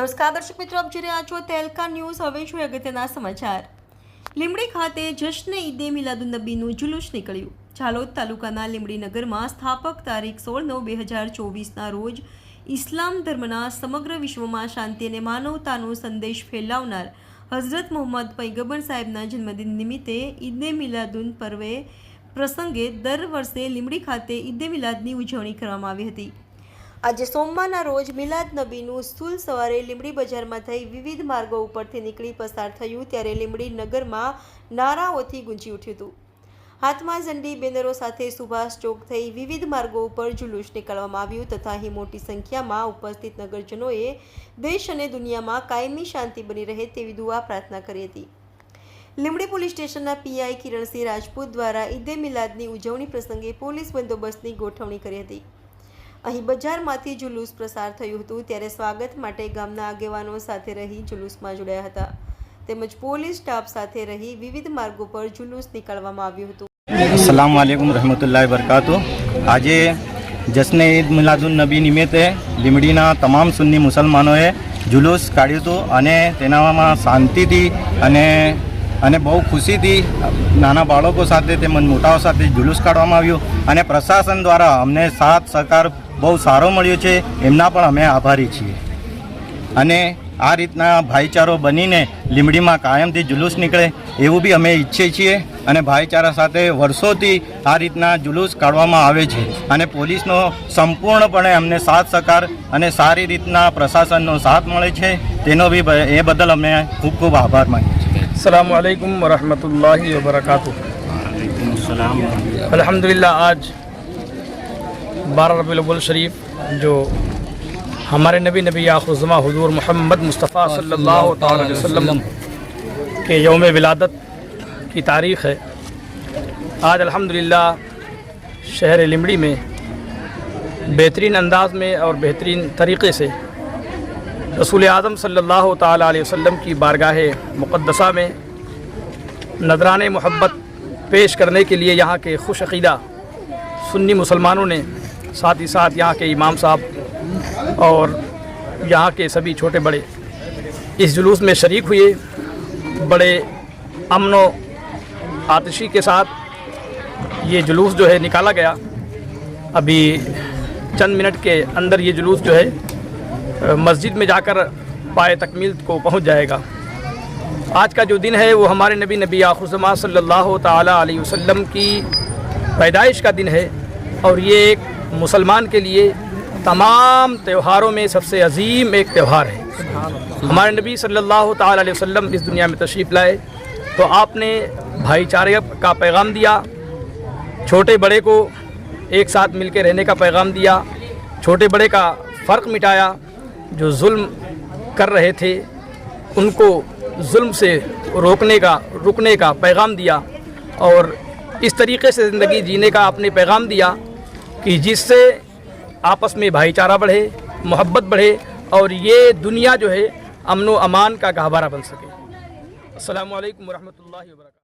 નમસ્કાર, દર્શક મિત્રો, આપ જોઈ રહ્યા છો તેલકા ન્યૂઝ. હવે છું અગત્યના સમાચાર. લીમડી ખાતે જશ્ન ઈદે મિલાદુન્નબીનું જુલુસ નીકળ્યું. ઝાલોદ તાલુકાના લીમડી નગરમાં સ્થાપક તારીખ સોળ નવ બે હજાર ચોવીસના રોજ ઇસ્લામ ધર્મના સમગ્ર વિશ્વમાં શાંતિ અને માનવતાનો સંદેશ ફેલાવનાર હઝરત મોહમ્મદ પૈગંબર સાહેબના જન્મદિન નિમિત્તે ઈદે મિલાદુન પર્વે પ્રસંગે દર વર્ષે લીમડી ખાતે ઈદે મિલાદની ઉજવણી કરવામાં આવી હતી. આજે સોમવારના રોજ મિલાદ નબીનું સ્થૂલ સવારે લીમડી બજારમાં થઈ વિવિધ માર્ગો ઉપરથી નીકળી પસાર થયું ત્યારે લીમડી નગરમાં નારાઓથી ગુંજી ઉઠ્યું હતું. હાથમાં ઝંડી બેનરો સાથે સુભાષ ચોક થઈ વિવિધ માર્ગો ઉપર જુલુસ નીકળવામાં આવ્યું તથા અહીં મોટી સંખ્યામાં ઉપસ્થિત નગરજનોએ દેશ અને દુનિયામાં કાયમી શાંતિ બની રહે તેવી દુઆ પ્રાર્થના કરી હતી. લીમડી પોલીસ સ્ટેશનના પીઆઈ કિરણસિંહ રાજપૂત દ્વારા ઈદે મિલાદની ઉજવણી પ્રસંગે પોલીસ બંદોબસ્તની ગોઠવણી કરી હતી. અહીં બજારમાંથી જુલુસ પ્રસાર થયું હતું ત્યારે સ્વાગત માટે ગામના આગેવાનો સાથે રહી જુલુસમાં જોડાયા હતા. તેમજ પોલીસ સ્ટાફ સાથે રહી વિવિધ માર્ગો પર જુલુસ નીકાળવામાં આવ્યું હતું. અસલામ વાલેકુમ રહમતુલ્લાહ વરકાતુ આજે જશ્ન ઈદ મિલાદુન નબી નિમિત્તે લીમડીના તમામ સુન્ની મુસલમાનોએ જુલુસ કાઢ્યું હતું અને તેનામાં શાંતિથી અને અને બહુ ખુશીથી નાના બાળકો સાથે તેમજ મોટાઓ સાથે જુલુસ કાઢવામાં આવ્યું અને પ્રશાસન દ્વારા અમને સાથ સહકાર બહુ સારો મળ્યો છે, એમના પણ અમે આભારી છીએ. અને આ રીતના ભાઈચારો બનીને લીમડીમાં કાયમથી જુલુસ નીકળે એવું બી અમે ઈચ્છીએ છીએ અને ભાઈચારા સાથે વર્ષોથી આ રીતના જુલુસ કાઢવામાં આવે છે અને પોલીસનો સંપૂર્ણપણે અમને સાથ સહકાર અને સારી રીતના પ્રશાસનનો સાથ મળે છે, તેનો બી એ બદલ અમે ખૂબ ખૂબ આભાર માનીએ السلام علیکم ورحمۃ اللہ وبرکاتہ۔ الحمدللہ السلام الحمد للہ آج بارہ ربی الاول شریف، جو ہمارے نبی نبی آخرزمہ حضور محمد مصطفیٰ صلی اللہ تعالی علیہ وسلم کے یوم ولادت کی تاریخ ہے۔ آج الحمدللہ شہر لمڑی میں بہترین انداز میں اور بہترین طریقے سے رسول اعظم صلی اللہ تعالیٰ علیہ وسلم کی بارگاہ مقدسہ میں نذران محبت پیش کرنے کے لیے یہاں کے خوش عقیدہ سنی مسلمانوں نے ساتھ ہی ساتھ یہاں کے امام صاحب اور یہاں کے سبھی چھوٹے بڑے اس جلوس میں شریک ہوئے۔ بڑے امن و آتشی کے ساتھ یہ جلوس جو ہے نکالا گیا۔ ابھی چند منٹ کے اندر یہ جلوس جو ہے مسجد میں جا کر پائے تکمیل کو پہنچ جائے گا۔ آج کا جو دن ہے وہ ہمارے نبی نبی آخر زمان صلی اللہ تعالیٰ علیہ وسلم کی پیدائش کا دن ہے اور یہ ایک مسلمان کے لیے تمام تہواروں میں سب سے عظیم ایک تہوار ہے۔ ہمارے نبی صلی اللہ تعالیٰ علیہ وسلم اس دنیا میں تشریف لائے۔ تو آپ نے بھائی چارے کا پیغام دیا۔ چھوٹے بڑے کو ایک ساتھ مل کے رہنے کا پیغام دیا۔ چھوٹے بڑے کا فرق مٹایا۔ جو ظلم کر رہے تھے، ان کو ظلم سے روکنے کا، رکنے کا پیغام دیا اور اس طریقے سے زندگی جینے کا آپ نے پیغام دیا کہ جس سے آپس میں بھائی چارہ بڑھے، محبت بڑھے اور یہ دنیا جو ہے امن و امان کا گہوارہ بن سکے۔ السلام علیکم ورحمۃ اللہ وبرکاتہ۔